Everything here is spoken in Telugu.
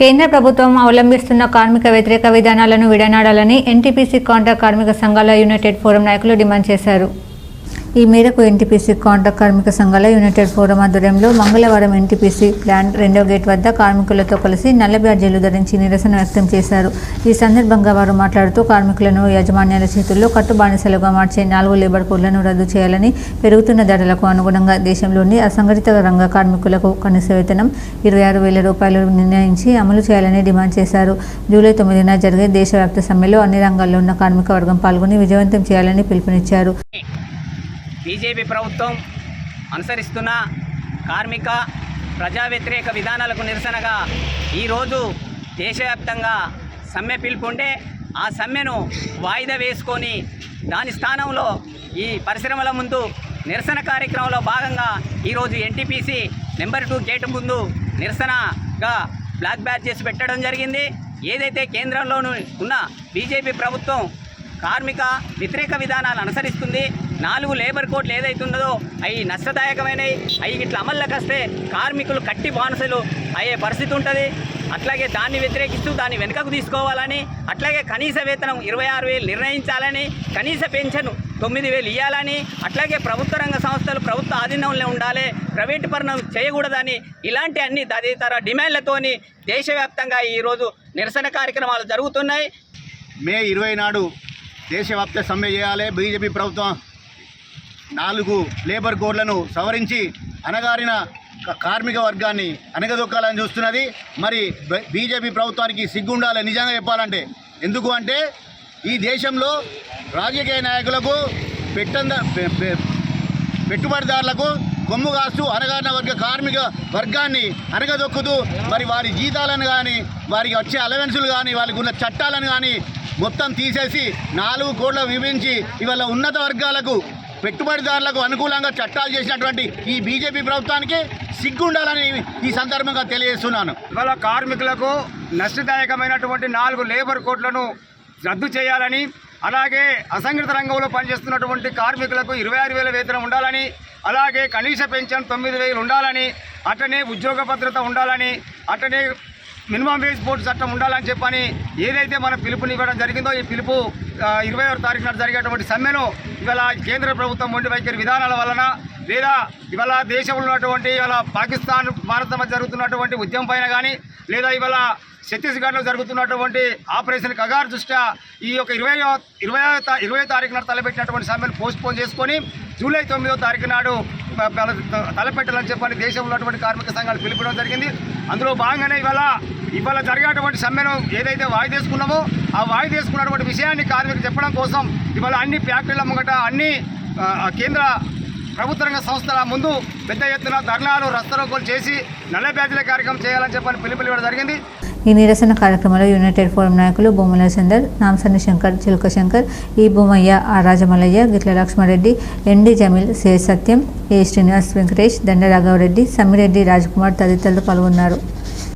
కేంద్ర ప్రభుత్వం అవలంబిస్తున్న కార్మిక వ్యతిరేక విధానాలను విడనాడాలని ఎన్టీపీసీ కాంట్రాక్ట్ కార్మిక సంఘాల యునైటెడ్ ఫోరం నాయకులు డిమాండ్ చేశారు. ఈ మేరకు ఎన్టీపీసీ కాంట్రాక్ట్ కార్మిక సంఘాల యునైటెడ్ ఫోరం ఆధ్వర్యంలో మంగళవారం ఎన్టీపీసీ ప్లాంట్ రెండో గేట్ వద్ద కార్మికులతో కలిసి నల్ల బ్యాడ్జీలు ధరించి నిరసన వ్యక్తం చేశారు. ఈ సందర్భంగా వారు మాట్లాడుతూ కార్మికులను యాజమాన్యాల చేతుల్లో కట్టుబానిసలుగా మార్చే నాలుగు లేబర్ కోడ్లను రద్దు చేయాలని పెరుగుతున్న ధరలకు అనుగుణంగా దేశంలోని అసంఘటిత రంగ కార్మికులకు కనీస వేతనం ఇరవై ఆరు వేల రూపాయలు నిర్ణయించి అమలు చేయాలని డిమాండ్ చేశారు. జూలై తొమ్మిదిన జరిగే దేశవ్యాప్త సమ్మెలో అన్ని రంగాల్లో ఉన్న కార్మిక వర్గం పాల్గొని విజయవంతం చేయాలని పిలుపునిచ్చారు. బీజేపీ ప్రభుత్వం అనుసరిస్తున్న కార్మిక ప్రజా వ్యతిరేక విధానాలకు నిరసనగా ఈరోజు దేశవ్యాప్తంగా సమ్మె పిలుపుంటే ఆ సమ్మెను వాయిదా వేసుకొని దాని స్థానంలో ఈ పరిశ్రమల ముందు నిరసన కార్యక్రమంలో భాగంగా ఈరోజు ఎన్టీపీసీ నెంబర్ టూ గేటు ముందు నిరసనగా బ్లాక్ బ్యాడ్జెస్ పెట్టడం జరిగింది. ఏదైతే కేంద్రంలోనూ ఉన్న బీజేపీ ప్రభుత్వం కార్మిక వ్యతిరేక విధానాలు అనుసరిస్తుంది నాలుగు లేబర్ కోడ్లు ఏదైతే అవి నష్టదాయకమైనవి అవి ఇట్లా అమల్లోకి వస్తే కార్మికులు కట్టి బానిసలు అయ్యే పరిస్థితి ఉంటుంది. అట్లాగే దాన్ని వ్యతిరేకిస్తూ దాన్ని వెనుకకు తీసుకోవాలని అట్లాగే కనీస వేతనం ఇరవై ఆరు వేలు నిర్ణయించాలని కనీస పెన్షన్ తొమ్మిది వేలు ఇవ్వాలని అట్లాగే ప్రభుత్వ రంగ సంస్థలు ప్రభుత్వ ఆధీనంలో ఉండాలి ప్రైవేటు పరణం చేయకూడదని ఇలాంటి అన్ని తదితర డిమాండ్లతోని దేశవ్యాప్తంగా ఈరోజు నిరసన కార్యక్రమాలు జరుగుతున్నాయి. మే ఇరవై నాడు దేశవ్యాప్త సమ్మె చేయాలి. బీజేపీ ప్రభుత్వం నాలుగు లేబర్ కోడ్లను సవరించి అనగారిన కార్మిక వర్గాన్ని అనగదొక్కాలని చూస్తున్నది. మరి బీజేపీ ప్రభుత్వానికి సిగ్గుండాలి నిజంగా చెప్పాలంటే. ఎందుకు అంటే ఈ దేశంలో రాజకీయ నాయకులకు పెట్టంద పె- పెట్టుబడిదారులకు కొమ్ము కాస్తూ అనగారిన వర్గ కార్మిక వర్గాన్ని అనగదొక్కుతూ మరి వారి జీతాలను కానీ వారికి వచ్చే అలవెన్సులు కానీ వారికి ఉన్న చట్టాలను కానీ మొత్తం తీసేసి నాలుగు కోట్ల విభజించి ఇవాళ ఉన్నత వర్గాలకు పెట్టుబడిదారులకు అనుకూలంగా చట్టాలు చేసినటువంటి ఈ బీజేపీ ప్రభుత్వానికి సిగ్గుండాలని ఈ సందర్భంగా తెలియజేస్తున్నాను. ఇవాళ కార్మికులకు నష్టదాయకమైనటువంటి నాలుగు లేబర్ కోడ్లను రద్దు చేయాలని అలాగే అసంఘటిత రంగంలో పనిచేస్తున్నటువంటి కార్మికులకు ఇరవై ఆరు వేల వేతనం ఉండాలని అలాగే కనీస పెన్షన్ తొమ్మిది వేలు ఉండాలని అట్లనే ఉద్యోగ భద్రత ఉండాలని అట్లనే మినిమం వేజ్ బోర్డు చట్టం ఉండాలని చెప్పని ఏదైతే మన పిలుపునివ్వడం జరిగిందో ఈ పిలుపు ఇరవై ఆరు తారీఖున జరిగేటువంటి సమ్మెను ఇవాళ కేంద్ర ప్రభుత్వం మొండి వైఖరి విధానాల వలన లేదా ఇవాళ దేశంలో ఉన్నటువంటి ఇవాళ పాకిస్తాన్ భారత మధ్య జరుగుతున్నటువంటి ఉద్యమం పైన కానీ లేదా ఇవాళ ఛత్తీస్గఢ్లో జరుగుతున్నటువంటి ఆపరేషన్ కగారు దృష్ట్యా ఈ యొక్క ఇరవై ఇరవై ఇరవై తారీఖున తలపెట్టినటువంటి సమ్మెను పోస్ట్ పోన్ చేసుకొని జూలై తొమ్మిదో తారీఖు నాడు తలపెట్టాలని చెప్పని దేశంలో ఉన్నటువంటి కార్మిక సంఘాలు పిలిపడం జరిగింది. అందులో భాగంగానే ఇవాళ ఇవాళ జరిగేటువంటి సమ్మెను ఏదైతే వాయిదేసుకున్నామో ఆ వాయిదేసుకున్నటువంటి విషయాన్ని కార్మికులు చెప్పడం కోసం ఇవాళ అన్ని ఫ్యాక్టరీల ముంగట అన్ని కేంద్ర ప్రభుత్వ రంగ సంస్థల ముందు పెద్ద ఎత్తున ధర్నాలు రస్తరోకోలు చేసి నల్ల బ్యాచ్ల కార్యక్రమం చేయాలని చెప్పని పిలుపులు ఇవ్వడం జరిగింది. ఈ నిరసన కార్యక్రమంలో యునైటెడ్ ఫోరం నాయకులు బొమ్మల చందర్ నామసన్ని శంకర్ చిలుక శంకర్ ఈ భూమయ్య ఆ రాజమల్లయ్య గిట్ల లక్ష్మారెడ్డి ఎండి జమీల్ సే సత్యం ఏ శ్రీనివాస్ వెంకటేష్ దండ రాఘవరెడ్డి సమ్మిరెడ్డి రాజ్కుమార్ తదితరులు పాల్గొన్నారు.